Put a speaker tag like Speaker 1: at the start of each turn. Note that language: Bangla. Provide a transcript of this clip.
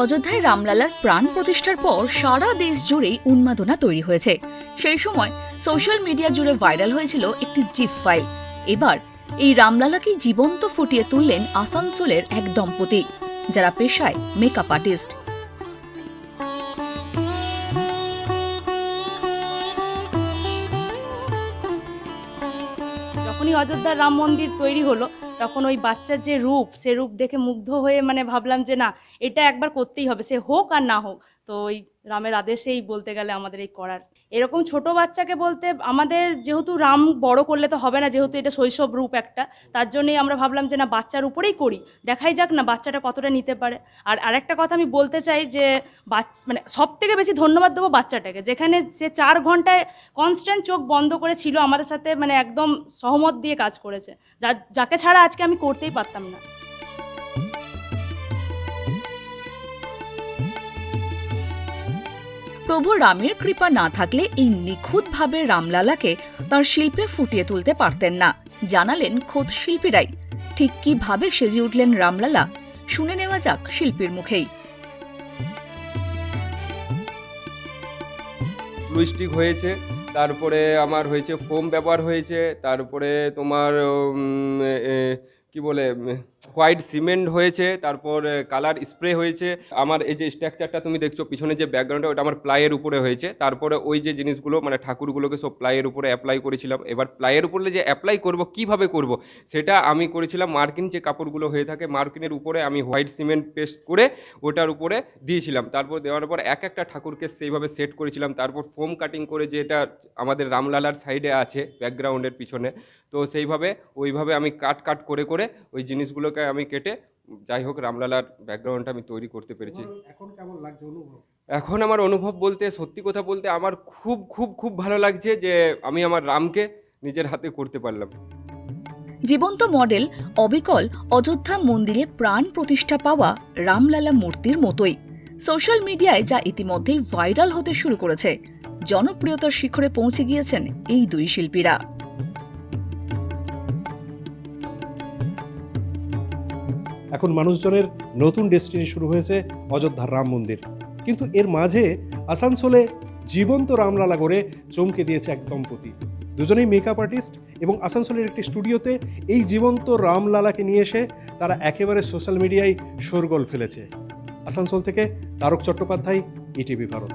Speaker 1: অযোধ্যায় রামলালার প্রাণ প্রতিষ্ঠার পর সারা দেশ জুড়েই উন্মাদনা তৈরি হয়েছে। সেই সময় সোশ্যাল মিডিয়া জুড়ে ভাইরাল হয়েছিল একটি জিপ ফাইল। এবার এই রামলালাকে জীবন্ত ফুটিয়ে তুললেন আসানসোলের এক দম্পতি, যারা পেশায় মেকআপ আর্টিস্ট
Speaker 2: যখনই অযোধ্যার রাম মন্দির তৈরি হলো তখন ওই বাচ্চার যে রূপ, সে রূপ দেখে মুগ্ধ হয়ে মানে ভাবলাম যে না, এটা একবার করতেই হবে, সে হোক আর না হোক। তো ওই রামের আদেশেই বলতে গেলে আমাদের এই করার। এরকম ছোট বাচ্চাকে বলতে আমাদের যেহেতু রাম বড় করলে তো হবে না, যেহেতু এটা শৈশব রূপ একটা, তার জন্যই আমরা ভাবলাম যে না, বাচ্চার উপরেই করি। দেখাই যাক না, বাচ্চাটা কতটা নিতে পারে। আর আরেকটা কথা আমি বলতে চাই যে বাচ্চা মানে সব থেকে বেশি ধন্যবাদ দেবো বাচ্চাটাকে। যেখানে সে চার ঘন্টায় কনস্ট্যান্ট চোখ বন্ধ করে ছিল, আমাদের সাথে মানে একদম সহমত দিয়ে কাজ করেছে। যা, যাকে ছাড়া আজকে আমি করতেই পারতাম না।
Speaker 1: প্রভু রামের কৃপা না থাকলে এই নিখুঁতভাবে রামলালাকে তার শিল্পে ফুটিয়ে তুলতে পারতেন না। জানালেন খোদ শিল্পীরাই। ঠিক কীভাবে সেজে উঠলেন রামলালা, শুনে নেওয়া যাক শিল্পীর মুখেই।
Speaker 3: লুইস্টিক হয়েছে, তারপরে আমার হয়েছে ফোম ব্যবহার হয়েছে, তারপরে তোমার কি বলে হোয়াইট সিমেন্ট হয়েছে, তারপর কালার স্প্রে হয়েছে। আমার এই যে স্ট্রাকচারটা তুমি দেখছ, পিছনে যে ব্যাকগ্রাউন্ডটা, ওটা আমার প্লাইয়ের উপরে হয়েছে। তারপরে ওই যে জিনিসগুলো মানে ঠাকুরগুলোকে সব প্লাইয়ের উপরে অ্যাপ্লাই করেছিলাম। এবার প্লাইয়ের উপরে যে অ্যাপ্লাই করব, কীভাবে করব, সেটা আমি করেছিলাম মার্কিন যে কাপড়গুলো হয়ে থাকে, মার্কিনের উপরে আমি হোয়াইট সিমেন্ট পেস্ট করে ওটার উপরে দিয়েছিলাম। তারপর দেওয়ার পর এক একটা ঠাকুরকে সেইভাবে সেট করেছিলাম। তারপর ফোম কাটিং করে যেটা আমাদের রামলালার সাইডে আছে ব্যাকগ্রাউন্ডের পিছনে, তো সেইভাবে, ওইভাবে আমি কাট কাট করে করে ওই জিনিসগুলোকে আমি কেটে যাই হোক রামলালার ব্যাকগ্রাউন্ডটা আমি তৈরি করতে পেরেছি।
Speaker 4: এখন কেমন লাগছে অনুভব?
Speaker 3: এখন আমার অনুভব বলতে সত্যি কথা বলতে আমার খুব খুব খুব ভালো লাগছে যে আমি আমার রামকে নিজের হাতে করতে পারলাম।
Speaker 1: জীবন্ত মডেল অবিকল অযোধ্যা মন্দিরে প্রাণ প্রতিষ্ঠা পাওয়া রামলালা মূর্তির মতোই। সোশ্যাল মিডিয়ায় যা ইতিমধ্যেই ভাইরাল হতে শুরু করেছে। জনপ্রিয়তার শিখরে পৌঁছে গিয়েছেন এই দুই শিল্পীরা।
Speaker 4: এখন মানুষজনের নতুন ডেস্টিনি শুরু হয়েছে অযোধ্যার রাম মন্দির। কিন্তু এর মাঝে আসানসোলে জীবন্ত রামলালা করে চমকে দিয়েছে এক দম্পতি। দুজনেই মেকআপ আর্টিস্ট এবং আসানসোলের একটি স্টুডিওতে এই জীবন্ত রামলালাকে নিয়ে এসে তারা একেবারে সোশ্যাল মিডিয়ায় শোরগোল ফেলেছে। আসানসোল থেকে তারক চট্টোপাধ্যায় ইটিভি ভারত।